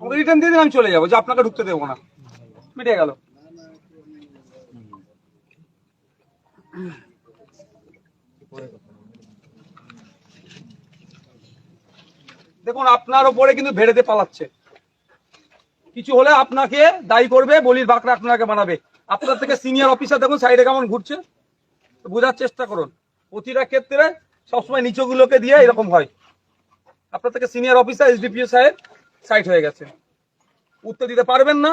Return দিয়ে দিন আমি চলে যাব, যে আপনাকে ঢুকতে দেবো না। মিটে গেল। দেখুন, আপনার ওপরে কিন্তু ভেড়েতে পালাচ্ছে। কিছু হলে আপনাকে দায়ী করবে, বলির বাঁকড়া আপনাকে বানাবে। আপনার থেকে সিনিয়র অফিসার দেখুন সাইডে কেমন ঘুরছে। বোঝার চেষ্টা করুন। প্রতিটা ক্ষেত্রে সবসময় নিচুগুলোকে দিয়ে এরকম হয়। আপনার থেকে সিনিয়র অফিসার এসডিপিও সাহেব সাইড হয়ে গেছে। উত্তর দিতে পারবেন না,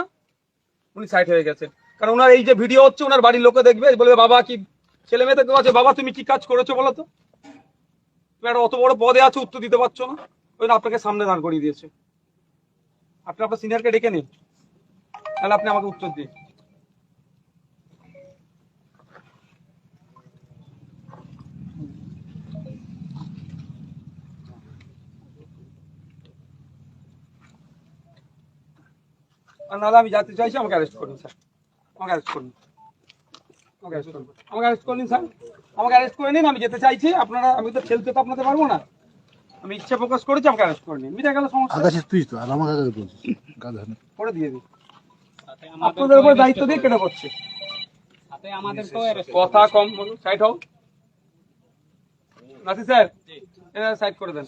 উনি সাইট হয়ে গেছেন কারণ ওনার এই যে ভিডিও হচ্ছে, ওনার বাড়ির লোকে দেখবে বলবে, বাবা, কি ছেলে মেয়ে কেউ আছে? বাবা, তুমি কি কাজ করেছ বলো তো? তুমি একটা অত বড় পদে আছো, উত্তর দিতে পারছ না। ওই আপনাকে সামনে দাঁড় করিয়ে দিয়েছে। আপনি আপনার সিনিয়রকে ডেকে নিন। তাহলে আপনি আমাকে উত্তর দিন। আর নাহলে আমি যেতে চাইছি আমাকে অ্যারেস্ট করুন স্যার। আমাকে অ্যারেস্ট করুন। আমাকে অ্যারেস্ট করুন। আমাকে অ্যারেস্ট করুন স্যার। আমাকে অ্যারেস্ট করে নিন আমি যেতে চাইছি। আপনারা আমি তো ঠেলতে তো আপনাদের পারব না। আমি ইচ্ছা প্রকাশ করেছি আমাকে অ্যারেস্ট করে নিন। মিটে গেল সমস্যা। আকাশের তুই তো আর আমাকে আগে বলছিস। গাধা করে দিয়ে দিন আপনাদের উপর দায়িত্ব দিয়ে কেটে করছে সাথে কথা কম বলুন সাইড হও। নাসি স্যার সাইড করে দেন।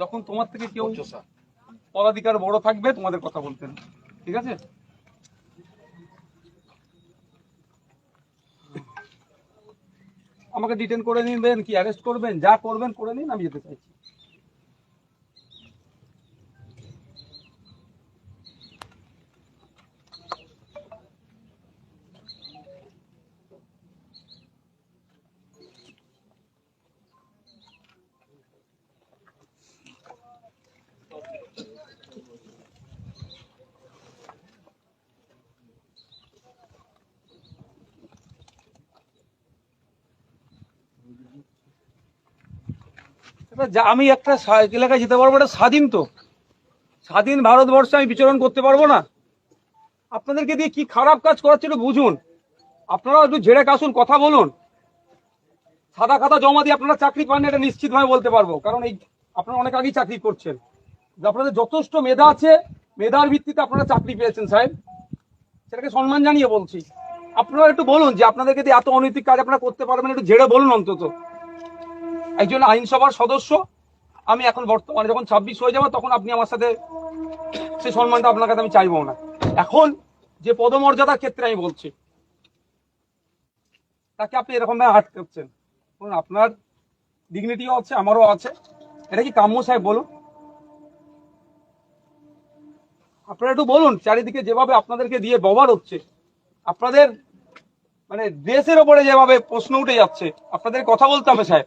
যখন তোমার থেকে কেউ পদাধিকার বড় থাকবে, তোমাদের কথা বলতেন। ঠিক আছে? আমাকে ডিটেন করে নিবেন, কি অ্যারেস্ট করবেন, যা করবেন, করে নিন, আমি যেতে চাইছি। আমি একটা এলাকায় যেতে পারব এটা স্বাধীন তো। স্বাধীন ভারতবর্ষে আমি বিচরণ করতে পারব না। আপনাদেরকে দিয়ে কি খারাপ কাজ করাচ্ছে একটু বুঝুন। আপনারা একটু ঝেড়ে কাশুন, কথা বলুন। সাদা খাতা জমা দিয়ে আপনারা চাকরি পান এটা নিশ্চিতভাবে বলতে পারব। কারণ এই, আপনারা অনেক আগেই চাকরি করছেন। আপনাদের যথেষ্ট মেধা আছে, মেধার ভিত্তিতে আপনারা চাকরি পেয়েছেন, সাহেব। সেটাকে সম্মান জানিয়ে বলছি। আপনারা একটু বলুন যে আপনাদেরকে দিয়ে এত অনৈতিক কাজ আপনারা করতে পারবেন, একটু ঝেড়ে বলুন অন্তত। একজন আইনসভার সদস্য, আমি এখন বর্তমানে যখন ছাব্বিশ হয়ে যাব, তখন আপনি আমার সাথে সেই সম্মানটা আপনার কাছে আমি চাইব না। এখন যে পদমর্যাদার ক্ষেত্রে আমি বলছি, তাকে আপনি এরকম ভাবে করছেন বলুন, আপনার ডিগনিটিও আছে, আমারও আছে। এটা কি কাম্য সাহেব, বলুন। আপনারা একটু বলুন, চারিদিকে যেভাবে আপনাদেরকে দিয়ে ব্যবহার হচ্ছে, আপনাদের মানে দেশের ওপরে যেভাবে প্রশ্ন উঠে যাচ্ছে, আপনাদের কথা বলতে হবে, সাহেব।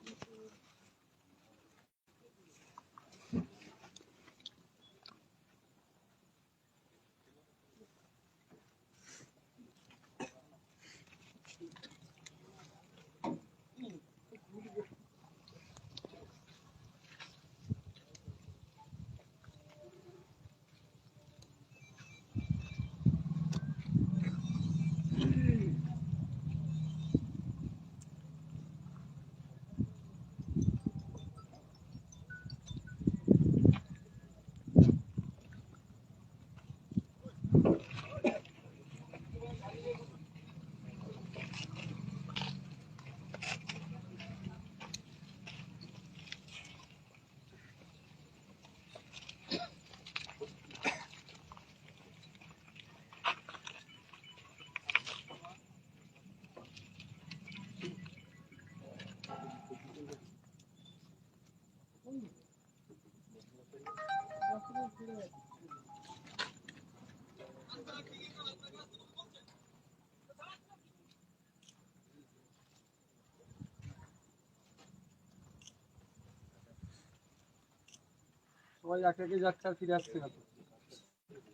সবাই একে একে যাচ্ছে আর ফিরে আসছে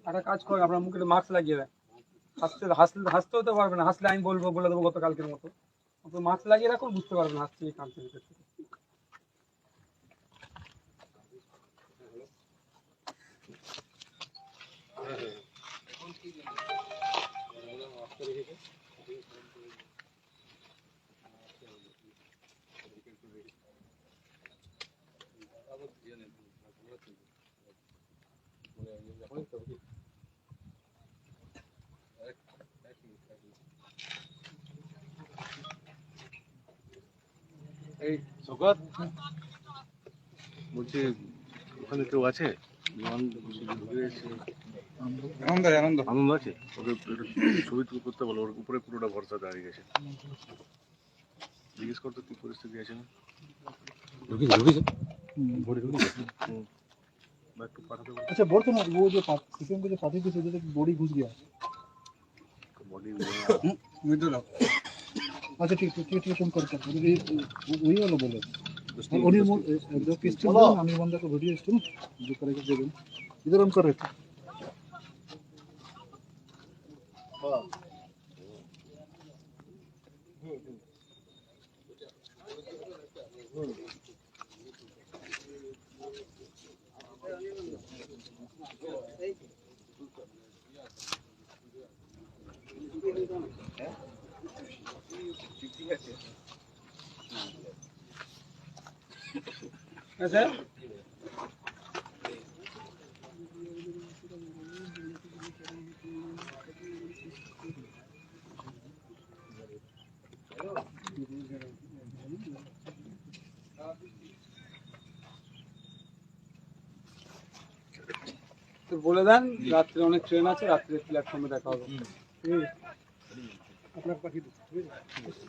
একটা কাজ করে, আপনার মুখে মাস্ক লাগিয়ে দেয় হাসতে হাসলে হাসতেও তো পারবে না। হাসলে আমি বলব, বলে দেবো গতকালকের মতো। মাছ লাগিয়ে রাখুন, বুঝতে পারবেন হাত থেকে বলছি ওখানে কেউ আছে? আনন্দ আনন্দ আনন্দ। আছে? ওকে ছবি তুল করতে বলো ওর উপরে পুরোটা ভরসা দাঁড়িয়ে গেছে। জিজ্ঞেস করতো কি পরিস্থিতি আছে না? আচ্ছা বলতো না যে পাঠিয়ে বডি ঘুষ দিয়া আচ্ছা ঠিক আছে ঠিক আছে সম্পর্ক ওই হলো বলে উনি আমি বন্ধুকে ভিডিও ইস্তু যে করে দেবেন ইধর অন করে Yeah. তো বলে দেন রাত্রে অনেক ট্রেন আছে রাত্রে প্ল্যাটফর্মে দেখা হবে। ঠিক আছে আপনার পাখি ঠিক আছে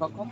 কখন